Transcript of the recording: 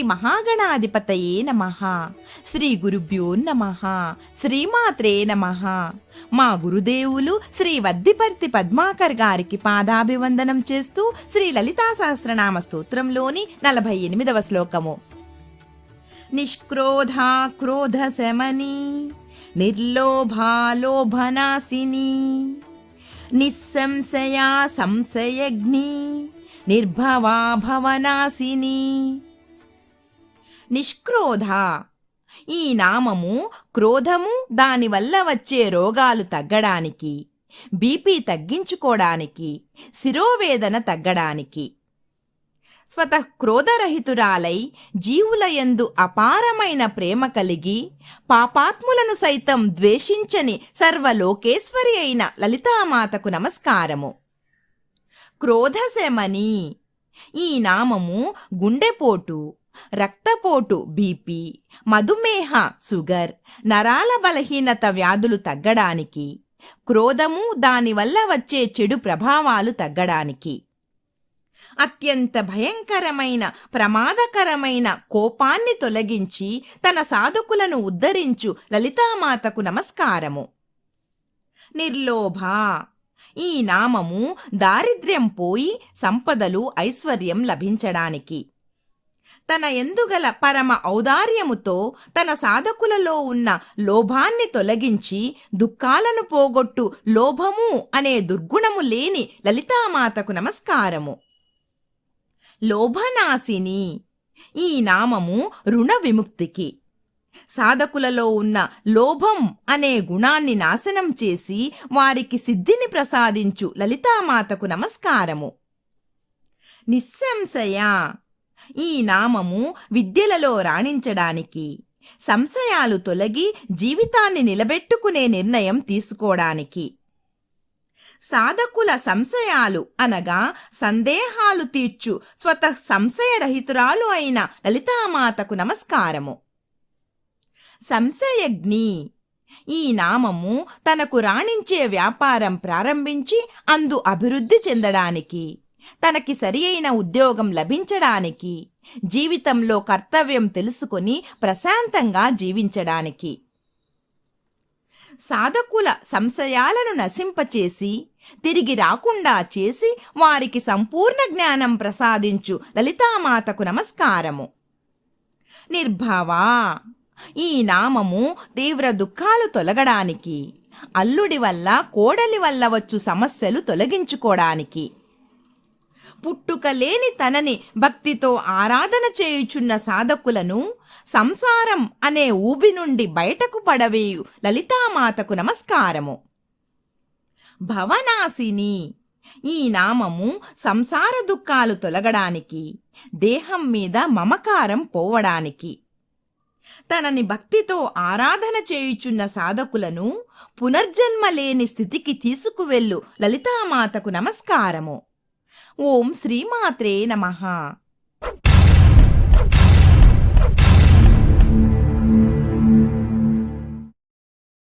శ్రీ మహాగణాధిపతయే నమ. శ్రీ గురుభ్యో నమ. శ్రీమాత్రే నమ. మా గురుదేవులు శ్రీ వద్దిపర్తి పద్మాకర్ గారికి పాదాభివందనం చేస్తూ శ్రీ లలితా సహస్రనామ స్తోత్రంలోని నలభై ఎనిమిదవ శ్లోకము. నిష్క్రోధా క్రోధ శమని నిర్లోభా లోభనాశిని నిస్సంశయా సంశయగ్ని నిర్భవా భవనాశిని నిష్క్రోధ. ఈ నామము క్రోధము దానివల్ల వచ్చే రోగాలు తగ్గడానికి బీపీ తగ్గించుకోవడానికి శిరోవేదన తగ్గడానికి. స్వతః క్రోధరహితురాలై జీవులయందు అపారమైన ప్రేమ కలిగి పాపాత్ములను సైతం ద్వేషించని సర్వలోకేశ్వరి అయిన లలితామాతకు నమస్కారము. క్రోధశమని. ఈ నామము గుండెపోటు రక్తపోటు బీపీ మధుమేహ షుగర్ నరాల బలహీనత వ్యాధులు తగ్గడానికి క్రోధము దానివల్ల వచ్చే చెడు ప్రభావాలు తగ్గడానికి. అత్యంత భయంకరమైన ప్రమాదకరమైన కోపాన్ని తొలగించి తన సాధకులను ఉద్ధరించు లలితామాతకు నమస్కారము. నిర్లోభ! ఈ నామము దారిద్ర్యం పోయి సంపదలు ఐశ్వర్యం లభించడానికి. తన ఎందుగల పరమ ఔదార్యముతో తన సాధకులలో ఉన్న లోభాన్ని తొలగించి దుఃఖాలను పోగొట్టు లోభము అనే దుర్గుణము లేని లలితామాతకు నమస్కారము. లోభనాశిని. ఈ నామము రుణ విముక్తికి. సాధకులలో ఉన్న లోభం అనే గుణాన్ని నాశనం చేసి వారికి సిద్ధిని ప్రసాదించు లలితామాతకు నమస్కారము. నిస్సంశయ. ఈ నామము విద్యలలో రాణించడానికి సంశయాలు తొలగి జీవితాన్ని నిలబెట్టుకునే నిర్ణయం తీసుకోవడానికి సాధకుల సంశయాలు అనగా సందేహాలు తీర్చు స్వత సంశయరహితురాలు అయిన లలితామాతకు నమస్కారము. సంశయగ్ని ఈ నామము తనకు రాణించే వ్యాపారం ప్రారంభించి అందు అభివృద్ధి చెందడానికి. తనకి సరి అయిన ఉద్యోగం లభించడానికి జీవితంలో కర్తవ్యం తెలుసుకొని ప్రశాంతంగా జీవించడానికి. సాధకుల సంశయాలను నశింపచేసి తిరిగి రాకుండా చేసి వారికి సంపూర్ణ జ్ఞానం ప్రసాదించు లలితామాతకు నమస్కారము. నిర్భావా! ఈ నామము తీవ్ర దుఃఖాలు తొలగడానికి అల్లుడి వల్ల కోడలి వల్ల వచ్చు సమస్యలు తొలగించుకోవడానికి పుట్టుక లేని తనని భక్తితో ఆరాధన చేయుచున్న సాధకులను సంసారం అనే ఊబి నుండి బయటకు పడవేయు లలితామాతకు నమస్కారము. భవనాశిని ఈ నామము సంసార దుఃఖాలు తొలగడానికి దేహం మీద మమకారం పోవడానికి. తనని భక్తితో ఆరాధన చేయుచున్న సాధకులను పునర్జన్మ లేని స్థితికి తీసుకువెళ్ళు లలితామాతకు నమస్కారము. ఓం శ్రీమాత్రే నమః.